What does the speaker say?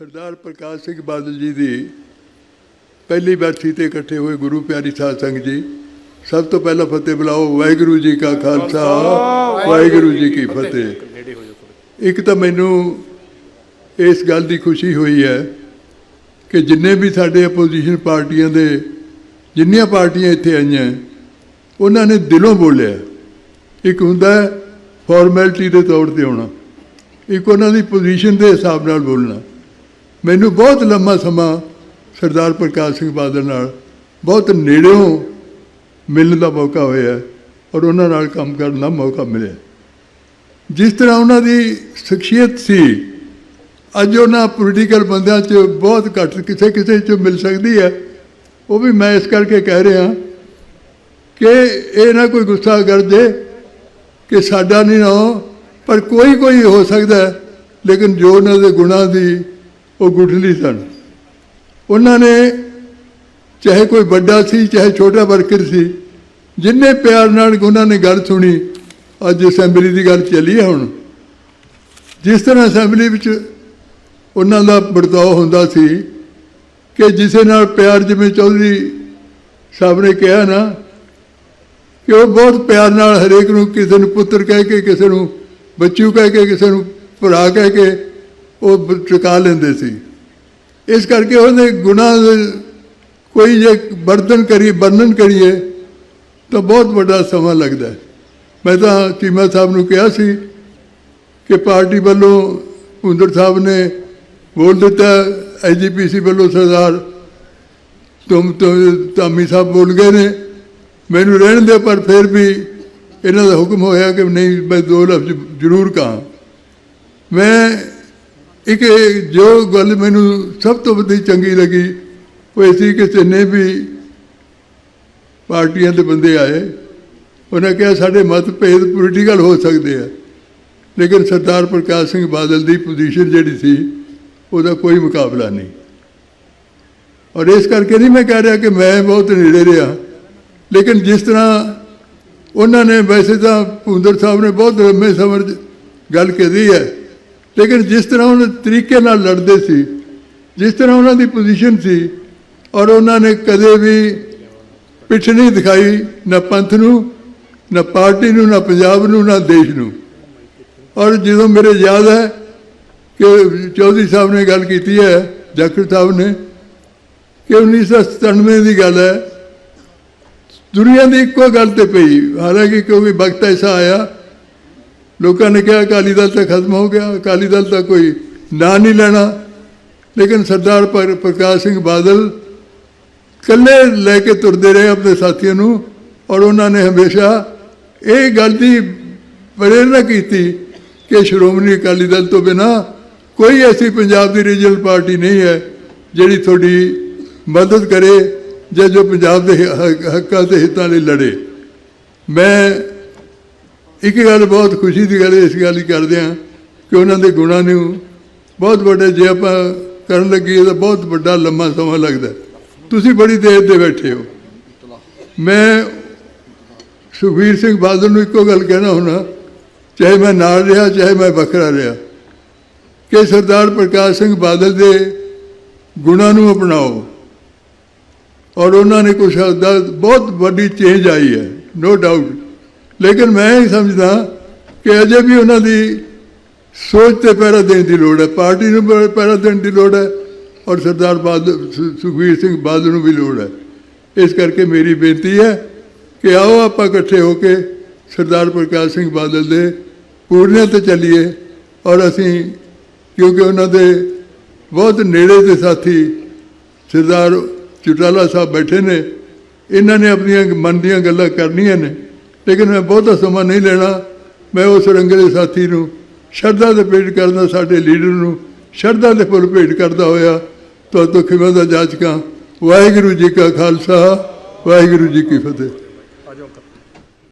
ਸਰਦਾਰ ਪ੍ਰਕਾਸ਼ ਸਿੰਘ ਬਾਦਲ ਜੀ ਦੀ ਪਹਿਲੀ ਬੈਠੀ ਤੇ ਇਕੱਠੇ ਹੋਏ ਗੁਰੂ ਪਿਆਰੀ ਸਾਧ ਸੰਗਤ ਜੀ ਸਭ ਤੋਂ ਪਹਿਲਾਂ ਫਤਿਹ ਬੁਲਾਓ ਵਾਹਿਗੁਰੂ ਜੀ ਕਾ ਖਾਲਸਾ ਵਾਹਿਗੁਰੂ ਜੀ ਕੀ ਫਤਿਹ। ਇੱਕ ਤਾਂ ਮੈਨੂੰ ਇਸ ਗੱਲ ਦੀ ਖੁਸ਼ੀ ਹੋਈ ਹੈ ਕਿ ਜਿੰਨੇ ਵੀ ਸਾਡੇ ਆਪੋਜੀਸ਼ਨ ਪਾਰਟੀਆਂ ਦੇ ਜਿੰਨੀਆਂ ਪਾਰਟੀਆਂ ਇੱਥੇ ਆਈਆਂ ਉਹਨਾਂ ਨੇ ਦਿਲੋਂ ਬੋਲਿਆ ਇੱਕ ਹੁੰਦਾ ਫਾਰਮੈਲਿਟੀ ਦੇ ਤੌਰ ਤੇ ਆਉਣਾ ਇੱਕ ਉਹਨਾਂ ਦੀ ਪੋਜੀਸ਼ਨ ਦੇ ਹਿਸਾਬ ਨਾਲ ਬੋਲਣਾ। ਮੈਨੂੰ ਬਹੁਤ ਲੰਮਾ ਸਮਾਂ ਸਰਦਾਰ ਪ੍ਰਕਾਸ਼ ਸਿੰਘ ਬਾਦਲ ਨਾਲ ਬਹੁਤ ਨੇੜਿਓਂ ਮਿਲਣ ਦਾ ਮੌਕਾ ਹੋਇਆ ਔਰ ਉਹਨਾਂ ਨਾਲ ਕੰਮ ਕਰਨ ਦਾ ਮੌਕਾ ਮਿਲਿਆ। ਜਿਸ ਤਰ੍ਹਾਂ ਉਹਨਾਂ ਦੀ ਸ਼ਖਸੀਅਤ ਸੀ, ਅੱਜ ਉਹਨਾਂ ਪੋਲੀਟੀਕਲ ਬੰਦਿਆਂ 'ਚ ਬਹੁਤ ਘੱਟ ਕਿਸੇ ਕਿਸੇ 'ਚ ਮਿਲ ਸਕਦੀ ਹੈ। ਉਹ ਵੀ ਮੈਂ ਇਸ ਕਰਕੇ ਕਹਿ ਰਿਹਾ ਕਿ ਇਹ ਨਾ ਕੋਈ ਗੁੱਸਾ ਕਰ ਜੇ ਕਿ ਸਾਡਾ ਨਹੀਂ ਨਾ ਪਰ ਕੋਈ ਕੋਈ ਹੋ ਸਕਦਾ ਲੇਕਿਨ ਜੋ ਉਹਨਾਂ ਦੇ ਗੁਣਾਂ ਦੀ ਉਹ ਗੁਠਲੀ ਸਨ। ਉਹਨਾਂ ਨੇ ਚਾਹੇ ਕੋਈ ਵੱਡਾ ਸੀ, ਚਾਹੇ ਛੋਟਾ ਵਰਕਰ ਸੀ, ਜਿੰਨੇ ਪਿਆਰ ਨਾਲ ਉਹਨਾਂ ਨੇ ਗੱਲ ਸੁਣੀ, ਅੱਜ ਅਸੈਂਬਲੀ ਦੀ ਗੱਲ ਚੱਲੀ ਹੈ ਹੁਣ। ਜਿਸ ਤਰ੍ਹਾਂ ਅਸੈਂਬਲੀ ਵਿੱਚ ਉਹਨਾਂ ਦਾ ਵਰਤਾਓ ਹੁੰਦਾ ਸੀ ਕਿ ਜਿਸੇ ਨਾਲ ਪਿਆਰ ਜਿਵੇਂ ਚੌਧਰੀ ਸਾਹਿਬ ਨੇ ਕਿਹਾ ਨਾ, ਕਿ ਉਹ ਬਹੁਤ ਪਿਆਰ ਨਾਲ ਹਰੇਕ ਨੂੰ ਕਿਸੇ ਨੂੰ ਪੁੱਤਰ ਕਹਿ ਕੇ, ਕਿਸੇ ਨੂੰ ਬੱਚੂ ਕਹਿ ਕੇ, ਕਿਸੇ ਨੂੰ ਭਰਾ ਕਹਿ ਕੇ ਉਹ ਚੁਕਾ ਲੈਂਦੇ ਸੀ। ਇਸ ਕਰਕੇ ਉਹਦੇ ਗੁਨਾਹ ਕੋਈ ਜੇ ਵਰਣਨ ਕਰੀ ਵਰਣਨ ਕਰੀਏ, ਤਾਂ ਬਹੁਤ ਵੱਡਾ ਸਮਾਂ ਲੱਗਦਾ ਮੈਂ ਤਾਂ ਚੀਮਾ ਸਾਹਿਬ ਨੂੰ ਕਿਹਾ ਸੀ ਕਿ ਪਾਰਟੀ ਵੱਲੋਂ ਹੁੰਦਰ ਸਾਹਿਬ ਨੇ ਬੋਲ ਦਿੱਤਾ ਐਜੀਪੀਸੀ ਵੱਲੋਂ ਸਰਦਾਰ ਤੁਮ ਧਾਮੀ ਸਾਹਿਬ ਬੋਲ ਗਏ ਨੇ। ਮੈਨੂੰ ਰਹਿਣ ਦੇ ਪਰ ਫਿਰ ਵੀ ਇਹਨਾਂ ਦਾ ਹੁਕਮ ਹੋਇਆ ਕਿ ਨਹੀਂ, ਮੈਂ ਦੋ ਲਫ਼ਜ਼ ਜ਼ਰੂਰ ਕਹਾਂ। ਮੈਂ ਇੱਕ ਜੋ ਗੱਲ ਮੈਨੂੰ ਸਭ ਤੋਂ ਵੱਡੀ ਚੰਗੀ ਲੱਗੀ, ਉਹ ਇਹ ਸੀ ਕਿ ਜਿੰਨੇ ਵੀ ਪਾਰਟੀਆਂ ਦੇ ਬੰਦੇ ਆਏ, ਉਹਨਾਂ ਕਿਹਾ ਸਾਡੇ ਮਤਭੇਦ ਪੋਲੀਟੀਕਲ ਹੋ ਸਕਦੇ ਆ, ਲੇਕਿਨ ਸਰਦਾਰ ਪ੍ਰਕਾਸ਼ ਸਿੰਘ ਬਾਦਲ ਦੀ ਪੋਜੀਸ਼ਨ ਜਿਹੜੀ ਸੀ, ਉਹਦਾ ਕੋਈ ਮੁਕਾਬਲਾ ਨਹੀਂ। ਔਰ ਇਸ ਕਰਕੇ ਨਹੀਂ ਮੈਂ ਕਹਿ ਰਿਹਾ ਕਿ ਮੈਂ ਬਹੁਤ ਨੇੜੇ ਰਿਹਾ, ਲੇਕਿਨ ਜਿਸ ਤਰ੍ਹਾਂ ਉਹਨਾਂ ਨੇ ਵੈਸੇ ਤਾਂ ਭੁੰਦਰ ਸਾਹਿਬ ਨੇ ਬਹੁਤ ਲੰਮੇ ਸਮਰ 'ਚ ਗੱਲ ਕੀਤੀ ਹੈ ਲੇਕਿਨ ਜਿਸ ਤਰ੍ਹਾਂ ਉਹਨਾਂ ਤਰੀਕੇ ਨਾਲ ਲੜਦੇ ਸੀ, ਜਿਸ ਤਰ੍ਹਾਂ ਉਹਨਾਂ ਦੀ ਪੋਜੀਸ਼ਨ ਸੀ, ਔਰ ਉਹਨਾਂ ਨੇ ਕਦੇ ਵੀ ਪਿੱਠ ਨਹੀਂ ਦਿਖਾਈ, ਨਾ ਪੰਥ ਨੂੰ, ਨਾ ਪਾਰਟੀ ਨੂੰ, ਨਾ ਪੰਜਾਬ ਨੂੰ, ਨਾ ਦੇਸ਼ ਨੂੰ। ਔਰ ਜਦੋਂ ਮੇਰੇ ਯਾਦ ਹੈ ਕਿ ਚੌਧਰੀ ਸਾਹਿਬ ਨੇ ਗੱਲ ਕੀਤੀ ਹੈ, ਜਾਖੜ ਸਾਹਿਬ ਨੇ, ਕਿ 1997 ਦੀ ਗੱਲ ਹੈ, ਦੁਨੀਆ ਦੀ ਇੱਕੋ ਗੱਲ ਤੇ ਪਈ, ਹਾਲਾਂਕਿ ਕਿਉਂਕਿ ਵਕਤ ਐਸਾ ਆਇਆ ਲੋਕਾਂ ਨੇ ਕਿਹਾ ਅਕਾਲੀ ਦਲ ਤਾਂ ਖਤਮ ਹੋ ਗਿਆ, ਅਕਾਲੀ ਦਲ ਤਾਂ ਕੋਈ ਨਾਂ ਨਹੀਂ ਲੈਣਾ। ਲੇਕਿਨ ਸਰਦਾਰ ਪ੍ਰਕਾਸ਼ ਸਿੰਘ ਬਾਦਲ ਇਕੱਲੇ ਲੈ ਕੇ ਤੁਰਦੇ ਰਹੇ ਆਪਣੇ ਸਾਥੀਆਂ ਨੂੰ ਔਰ ਉਹਨਾਂ ਨੇ ਹਮੇਸ਼ਾ ਇਹ ਗੱਲ ਦੀ ਪ੍ਰੇਰਣਾ ਕੀਤੀ ਕਿ ਸ਼੍ਰੋਮਣੀ ਅਕਾਲੀ ਦਲ ਤੋਂ ਬਿਨਾ ਕੋਈ ਐਸੀ ਪੰਜਾਬ ਦੀ ਰੀਜਨਲ ਪਾਰਟੀ ਨਹੀਂ ਹੈ ਜਿਹੜੀ ਤੁਹਾਡੀ ਮਦਦ ਕਰੇ ਜਾਂ ਜੋ ਪੰਜਾਬ ਦੇ ਹੱਕਾਂ ਤੇ ਹਿੱਤਾਂ ਲਈ ਲੜੇ। ਮੈਂ ਇੱਕ ਗੱਲ ਬਹੁਤ ਖੁਸ਼ੀ ਦੀ ਗੱਲ ਇਸ ਗੱਲ ਹੀ ਕਰਦੇ ਹਾਂ ਕਿ ਉਹਨਾਂ ਦੇ ਗੁਣਾਂ ਨੂੰ ਬਹੁਤ ਵੱਡੇ ਜੇ ਆਪਾਂ ਕਰਨ ਲੱਗੀਏ ਤਾਂ ਬਹੁਤ ਵੱਡਾ ਲੰਮਾ ਸਮਾਂ ਲੱਗਦਾ ਤੁਸੀਂ ਬੜੀ ਦੇਰ ਦੇ ਬੈਠੇ ਹੋ। ਮੈਂ ਸੁਖਬੀਰ ਸਿੰਘ ਬਾਦਲ ਨੂੰ ਇੱਕੋ ਗੱਲ ਕਹਿਣਾ ਹੁਣਾ ਚਾਹੇ ਮੈਂ ਨਾਲ ਰਿਹਾ, ਚਾਹੇ ਮੈਂ ਵੱਖਰਾ ਰਿਹਾ, ਕਿ ਸਰਦਾਰ ਪ੍ਰਕਾਸ਼ ਸਿੰਘ ਬਾਦਲ ਦੇ ਗੁਣਾਂ ਨੂੰ ਅਪਣਾਓ। ਔਰ ਉਹਨਾਂ ਨੇ ਕੁਛ ਦਾ ਬਹੁਤ ਵੱਡੀ ਚੇਂਜ ਆਈ ਹੈ ਨੋ ਡਾਊਟ ਲੇਕਿਨ ਮੈਂ ਇਹ ਸਮਝਦਾ ਕਿ ਅਜੇ ਵੀ ਉਹਨਾਂ ਦੀ ਸੋਚ ਤੇ ਪਹਿਰਾ ਦੇਣ ਦੀ ਲੋੜ ਹੈ, ਪਾਰਟੀ ਨੂੰ ਪ- ਪਹਿਰਾ ਦੇਣ ਦੀ ਲੋੜ ਹੈ ਔਰ ਸਰਦਾਰ ਬਾਦਲ ਸੁ- ਸੁਖਬੀਰ ਸਿੰਘ ਬਾਦਲ ਨੂੰ ਵੀ ਲੋੜ ਹੈ। ਇਸ ਕਰਕੇ ਮੇਰੀ ਬੇਨਤੀ ਹੈ ਕਿ ਆਓ ਆਪਾਂ ਇਕੱਠੇ ਹੋ ਕੇ ਸਰਦਾਰ ਪ੍ਰਕਾਸ਼ ਸਿੰਘ ਬਾਦਲ ਦੇ ਪੂਰਨਿਆਂ ਤੇ ਚੱਲੀਏ ਔਰ ਅਸੀਂ, ਕਿਉਂਕਿ ਉਹਨਾਂ ਦੇ ਬਹੁਤ ਨੇੜੇ ਦੇ ਸਾਥੀ ਸਰਦਾਰ ਚੁਟਾਲਾ ਸਾਹਿਬ ਬੈਠੇ ਨੇ, ਇਹਨਾਂ ਨੇ ਆਪਣੀਆਂ ਮਨ ਦੀਆਂ ਗੱਲਾਂ ਕਰਨੀਆਂ ਨੇ। ਲੇਕਿਨ ਮੈਂ ਬਹੁਤਾ ਸਮਾਂ ਨਹੀਂ ਲੈਣਾ। ਮੈਂ ਉਸ ਰੰਗਲੇ ਸਾਥੀ ਨੂੰ ਸ਼ਰਧਾ ਦੇ ਭੇਟ ਕਰਦਾ, ਸਾਡੇ ਲੀਡਰ ਨੂੰ ਸ਼ਰਧਾ ਦੇ ਫੁੱਲ ਭੇਟ ਕਰਦਾ ਹੋਇਆ। ਤੁਹਾਡੇ ਤੋਂ ਖਿਮਾ ਦਾ ਜਾਚਕਾਂ, ਵਾਹਿਗੁਰੂ ਜੀ ਕਾ ਖਾਲਸਾ, ਵਾਹਿਗੁਰੂ ਜੀ ਕੀ ਫਤਿਹ।